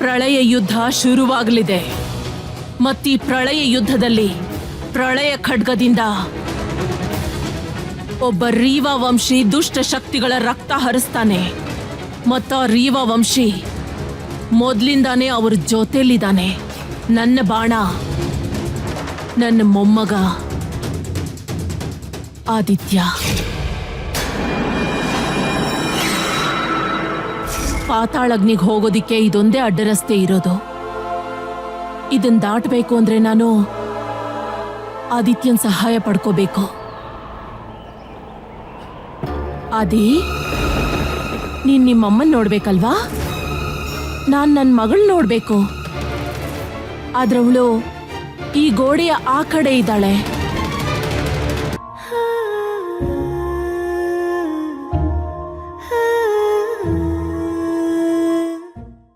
ಪ್ರಳಯ ಯುದ್ಧ ಶುರುವಾಗಲಿದೆ. ಮತ್ತೀ ಪ್ರಳಯ ಯುದ್ಧದಲ್ಲಿ ಪ್ರಳಯ ಖಡ್ಗದಿಂದ ಒಬ್ಬ ರೀವಾ ವಂಶಿ ದುಷ್ಟ ಶಕ್ತಿಗಳ ರಕ್ತ ಹರಿಸ್ತಾನೆ. ಮತ್ತ ರೀವಾ ವಂಶಿ ಮೊದ್ಲಿಂದಾನೇ ಅವ್ರ ಜೊತೆಲಿದ್ದಾನೆ. ನನ್ನ ಬಾಣ, ನನ್ನ ಮೊಮ್ಮಗ ಆದಿತ್ಯ. ಪಾತಾಳಗ್ನಿಗೆ ಹೋಗೋದಿಕ್ಕೆ ಇದೊಂದೇ ಅಡ್ಡರಸ್ತೆ ಇರೋದು. ಇದನ್ ದಾಟಬೇಕು ಅಂದ್ರೆ ನಾನು ಆದಿತ್ಯನ್ ಸಹಾಯ ಪಡ್ಕೋಬೇಕು. ಆದಿ, ನೀನ್ ನಿಮ್ಮಮ್ಮನ್ ನೋಡ್ಬೇಕಲ್ವಾ? ನಾನ್ ನನ್ನ ಮಗಳ್ ನೋಡ್ಬೇಕು. ಆದ್ರವಳು ಈ ಗೋಡೆಯ ಆ ಕಡೆ ಇದ್ದಾಳೆ.